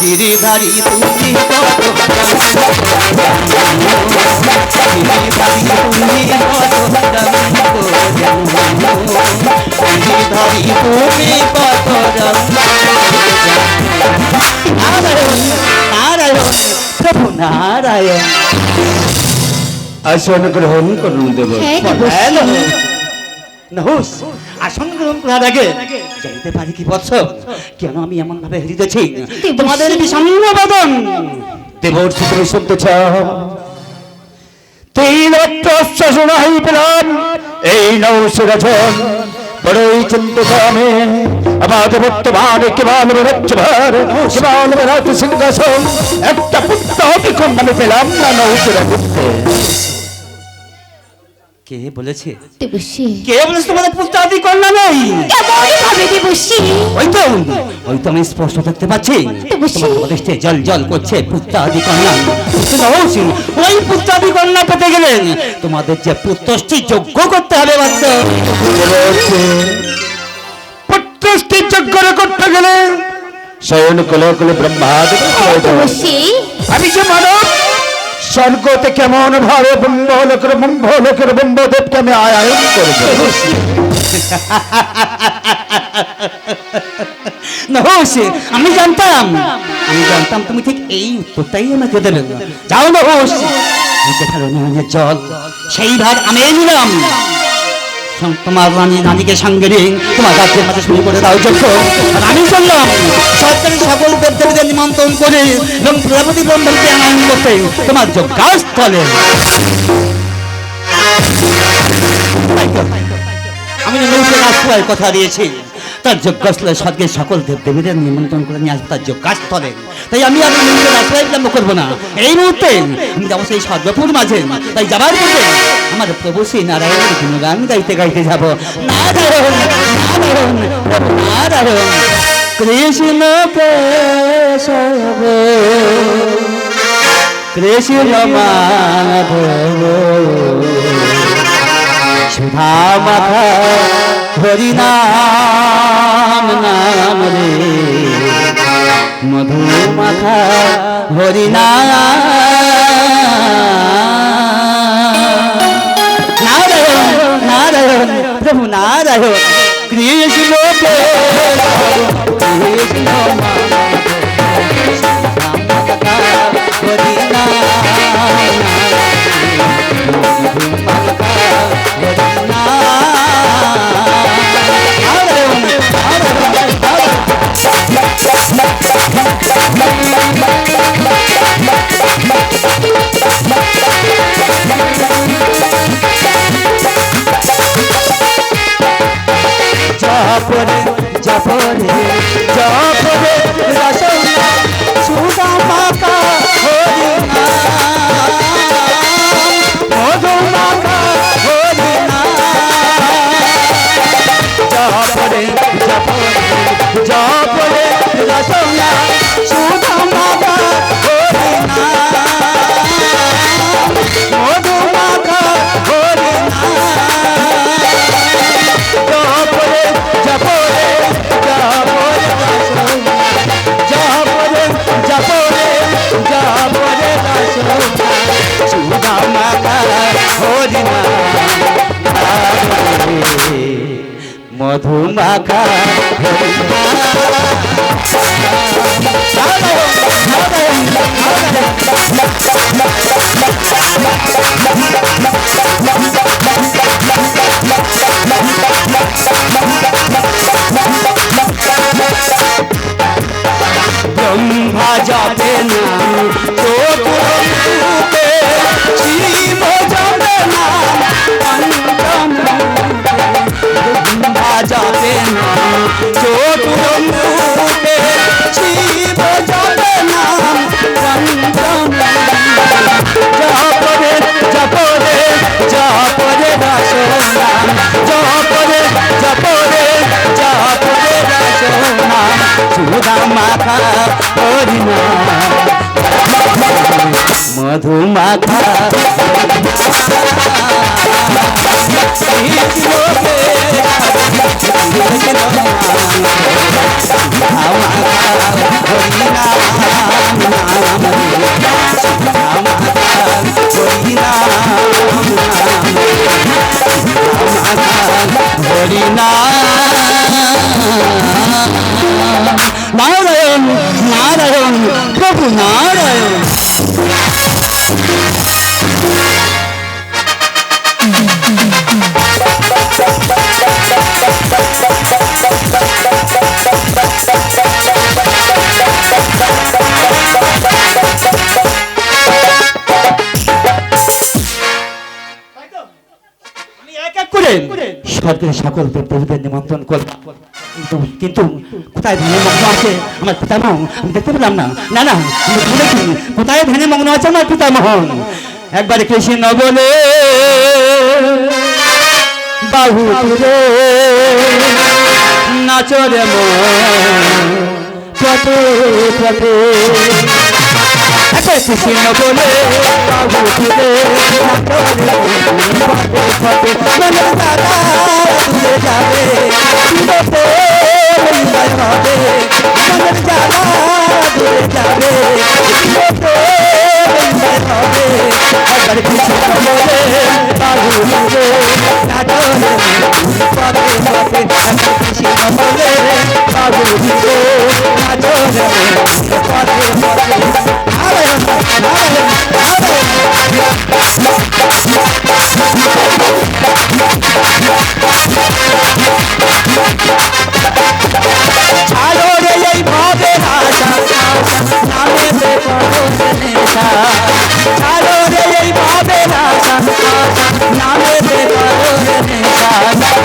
গিরিধারি তুমি কত গিরিধারি তুমি কত গিরিধারি তুমি কত নারায়ণ নারায়ণ আসন গ্রহণ করুন দেব। হ্যাঁ নহুস আসন গ্রহণ করার আগে। জানতে পারি কি বৎস? কেন আমি এমন ভাবে হৃদয়েছি তোমাদের বিষণ্ণ বদন? দেবর তিন শোনাই পেলাম এই নৌসুরজন বড়ই চিন্তিত আমি আমাদের বর্তমান কেবল রাজ্যভার কেবল রাজ সিংহাসন। একটা পুত্র অতিক্রম আমি পেলাম না নৌসুরা করতে কে বলেছে? কে বলেছে? তোমাদের পুত্র আদি কন্যা নেই? ওই তো ওই তো আমি স্পষ্ট দেখতে পাচ্ছি। প্রতিষ্ঠা জল জল করছে পুত্র আদি কন্যা। ওই পুত্র আদি কন্যা পেতে গেলে তোমাদের যে পুত্রষ্টি যোগ্য করতে হবে বাচ্চা পুত্রষ্টি যজ্ঞ করতে গেলে শয়ন কুলে কুলে। আমি যে মানব স্বর্গতে কেমন ভাবে ব্রহ্ম লোকের ব্রহ্ম লোকের ব্রহ্মদেবকে আমি আয়ায়ন করব নহস আমি জানতাম। আমি জানতাম তুমি ঠিক এই উত্তরটাই আমাকে দেবে যাও না এই দেখাল নয়নের জল সেই ভাগ আমি নিলাম। তোমার রানী রানীকে সঙ্গে নিয়ে তোমার রাজ্যের মাঝে শুরু করে দাও যোগ্য আর আমি শুনলাম সরকারি সকল দেবদেবীদের নিমন্ত্রণ করে এবং প্রজাপতি বন্ধনকে আনয়ন করতে তোমার যজ্ঞাস্থলে। তাই আমি নৌকে আশ্রয়ের কথা দিয়েছি। তার যজ্ঞাস্থলে স্বর্গের সকল দেব দেবীদের নিমন্ত্রণ করে নিয়ে আসব তার যজ্ঞাস্থলে তাই আমি আর নৌসের আশ্রয় বিলম্ব করব না। এই মুহূর্তে আমি যাব সেই সর্বপুর মাঝে। তাই যাবার পূর্বে আমার প্রভু শ্রী নারায়ণের গুণগান গাইতে গাইতে যাব। নারায়ণ নারায়ণ নারায়ণ। কৃষ্ণ কেশব, কৃষ্ণ মাধব। সুধা মাথা হরি নাম নাম রে মধু মাথা হরি নারায়ণ মধু মাখা ব্রহ্মা নারায়ণ নারায়ণ প্রভু নারায়ণ স্বর্গের সকল দেবদেবীদের নিমন্ত্রণ করলাম। কিন্তু কিন্তু কোথায় ধ্যানে মগ্ন আছে? আমার পিতামহ, আমি দেখতে পেলাম না। না না বলেছি কোথায় ধ্যানে মগ্ন আছে আমার পিতামহ? একবার কৃষ্ণ বলে বাহু তুলে নাচরে মন একবার কৃষ্ণ বলে পথে মনের দাদা তুলে যাবে হবে মনের দাদা তুলে যাবে হবে একবার কৃষ্ণ বলে বাহু তুলে নাচরে মন পথে পথে একবার কৃষ্ণ বলে বাহু তুলে নাচরে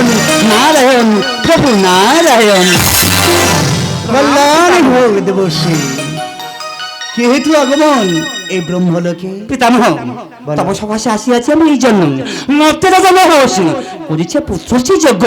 নারায়ণ নারায়ণ প্রভু নারায়ণ। কল্যাণ ভোগ দেবশ্রী যেহেতু আগমন এই ব্রহ্মলোকে? পিতামহ তপসভাসে আসিয়াছি আমি এই জন্য। মর্তে রাজা মহর্ষি করিছে পুত্র যজ্ঞ।